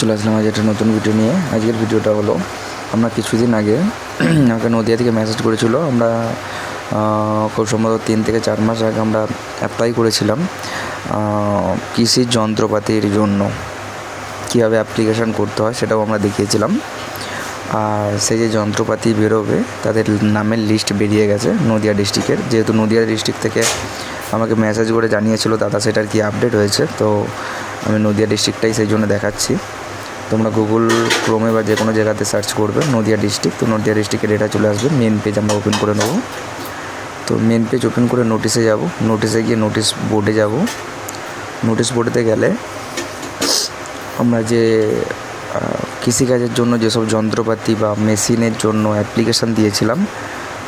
চলে আসলাম আজ একটা নতুন ভিডিও নিয়ে। আজকের ভিডিওটা হলো, আমরা কিছুদিন আগে আমাকে নদিয়া থেকে মেসেজ করেছিল। আমরা খুব সম্ভবত তিন থেকে চার মাস আগে আমরা অ্যাপ্লাই করেছিলাম কৃষির যন্ত্রপাতির জন্য। কীভাবে অ্যাপ্লিকেশান করতে হয় সেটাও আমরা দেখিয়েছিলাম। আর সেই যে যন্ত্রপাতি বেরোবে, তাদের নামের লিস্ট বেরিয়ে গেছে নদিয়া ডিস্ট্রিক্টের যেহেতু নদিয়া ডিস্ট্রিক্ট থেকে আমাকে মেসেজ করে জানিয়েছিল, দাদা সেটার কি আপডেট হয়েছে? তো আমি নদিয়া ডিস্ট্রিক্টটাই সেই জন্য দেখাচ্ছি। তোমরা গুগল ক্রোমে বা যে কোনো জায়গাতে সার্চ করবে নদিয়া ডিস্ট্রিক্ট তো নদিয়া ডিস্ট্রিক্টের এটা চলে আসবে। মেন পেজ আমরা ওপেন করে নেব। তো মেন পেজ ওপেন করে নোটিশে যাব। নোটিশে গিয়ে নোটিশ বোর্ডে যাব। নোটিশ বোর্ডেতে গেলে আমরা যে কৃষিকাজের জন্য যেসব যন্ত্রপাতি বা মেশিনের জন্য অ্যাপ্লিকেশান দিয়েছিলাম,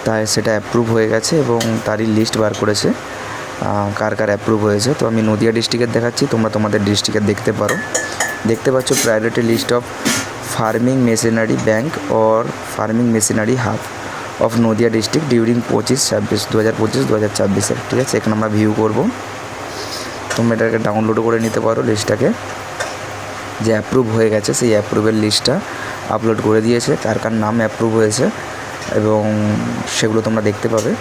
তাই সেটা অ্যাপ্রুভ হয়ে গেছে এবং তারই লিস্ট বার করেছে। কার কার অ্যাপ্রুভ হয়েছে। তো আমি নদিয়া ডিস্ট্রিক্টের দেখাচ্ছি, তোমরা তোমাদের ডিস্ট্রিক্টের দেখতে পারো। দেখতে পাচ্ছ priority list of farming machinery bank or farming machinery hub of Nadia district during পঁচিশ ছাব্বিশ দু হাজার পঁচিশ দু হাজার ছাব্বিশের। ঠিক আছে এখানে আমরা ভিউ করব। তোমরা এটাকে ডাউনলোডও করে নিতে পারো লিস্টটাকে যে অ্যাপ্রুভ হয়ে গেছে, সেই অ্যাপ্রুভের লিস্টটা আপলোড করে দিয়েছে। কার কার নাম অ্যাপ্রুভ হয়েছে এবং সেগুলো তোমরা দেখতে পাবে।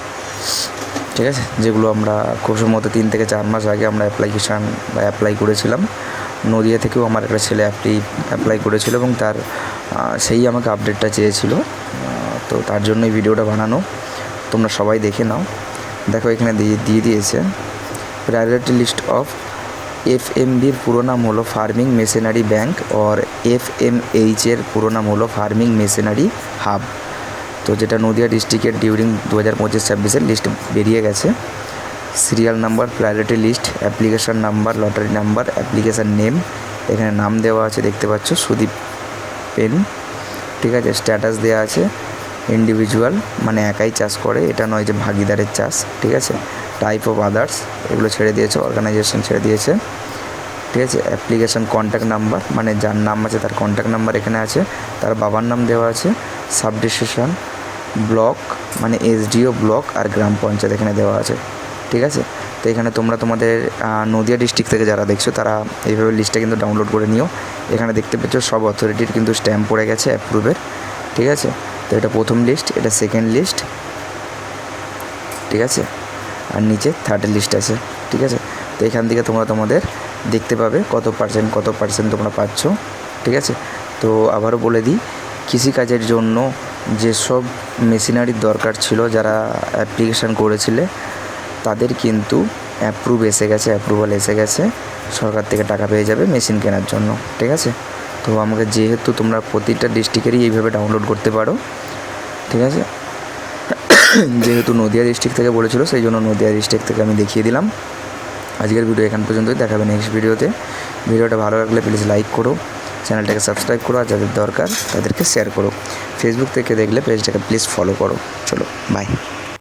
ঠিক আছে, যেগুলো আমরা খুব সম্ভবত তিন থেকে চার মাস আগে আমরা অ্যাপ্লিকেশান বা অ্যাপ্লাই করেছিলাম। নদিয়া থেকেও আমার একটা ছেলে অ্যাপটি অ্যাপ্লাই করেছিল এবং তার সেই আমাকে আপডেটটা চেয়েছিল। তো তার জন্যই ভিডিওটা বানানো। তোমরা সবাই দেখে নাও। দেখো, এখানে দিয়ে দিয়ে দিয়েছে। Priority list of F M বির পুরো নাম হলো farming machinery bank or F M এইচের পুরো নাম হলো ফার্মিং মেশিনারি হাব তো যেটা নদিয়া ডিস্ট্রিক্টের ডিউরিং দু হাজার পঁচিশ ছাব্বিশের লিস্ট বেরিয়ে গেছে। Serial number priority list application number lottery number application name এখানে নাম দেওয়া আছে, দেখতে পাচ্ছ, সুদীপ পেন। ঠিক আছে স্ট্যাটাস দেওয়া আছে ইন্ডিভিজুয়াল মানে একাই চাষ করে, এটা নয় যে ভাগিদারের চাষ, ঠিক আছে? টাইপ অফ আদার্স এগুলো ছেড়ে দিয়েছে অর্গানাইজেশন ছেড়ে দিয়েছে। ঠিক আছে অ্যাপ্লিকেশান কন্ট্যাক্ট নাম্বার মানে যার নাম আছে, তার কন্ট্যাক্ট নাম্বার এখানে আছে, তার বাবার নাম দেওয়া আছে সাবডিভিশন ব্লক মানে এসডিও ব্লক আর গ্রাম পঞ্চায়েত এখানে দেওয়া আছে। ঠিক আছে? তো এখানে তোমরা তোমাদের নদিয়া ডিস্ট্রিক্ট থেকে যারা দেখছ, তারা এইভাবে লিস্টটা কিন্তু ডাউনলোড করে নিও। এখানে দেখতে পাচ্ছ সব অথরিটির কিন্তু স্ট্যাম্প পড়ে গেছে অ্যাপ্রুভের ঠিক আছে? তো এটা প্রথম লিস্ট এটা সেকেন্ড লিস্ট ঠিক আছে? আর নিচে থার্ড লিস্ট আছে। ঠিক আছে? তো এখান থেকে তোমরা তোমাদের দেখতে পাবে কত পার্সেন্ট কত পার্সেন্ট তোমরা পাচ্ছ। ঠিক আছে? তো আবারও বলে দিই, কৃষিকাজের জন্য যেসব মেশিনারির দরকার ছিল, যারা অ্যাপ্লিকেশান করেছিলে তাদের কিন্তু অ্যাপ্রুভ এসে গেছে অ্যাপ্রুভাল এসে গেছে। সরকার থেকে টাকা পেয়ে যাবে মেশিন কেনার জন্য, ঠিক আছে? তো আমাকে যেহেতু তোমরা প্রতিটা ডিস্ট্রিক্টেরই এইভাবে ডাউনলোড করতে পারো, ঠিক আছে? যেহেতু নদিয়া ডিস্ট্রিক্ট থেকে বলেছিল, সেই জন্য নদিয়া ডিস্ট্রিক্ট থেকে আমি দেখিয়ে দিলাম। আজকের ভিডিও এখান পর্যন্তই, দেখাবে নেক্সট ভিডিওতে ভিডিওটা ভালো লাগলে প্লিজ লাইক করো চ্যানেলটাকে সাবস্ক্রাইব করো, আর যাদের দরকার তাদেরকে শেয়ার করো। ফেসবুক থেকে দেখলে পেজটাকে প্লিজ ফলো করো। চলো বাই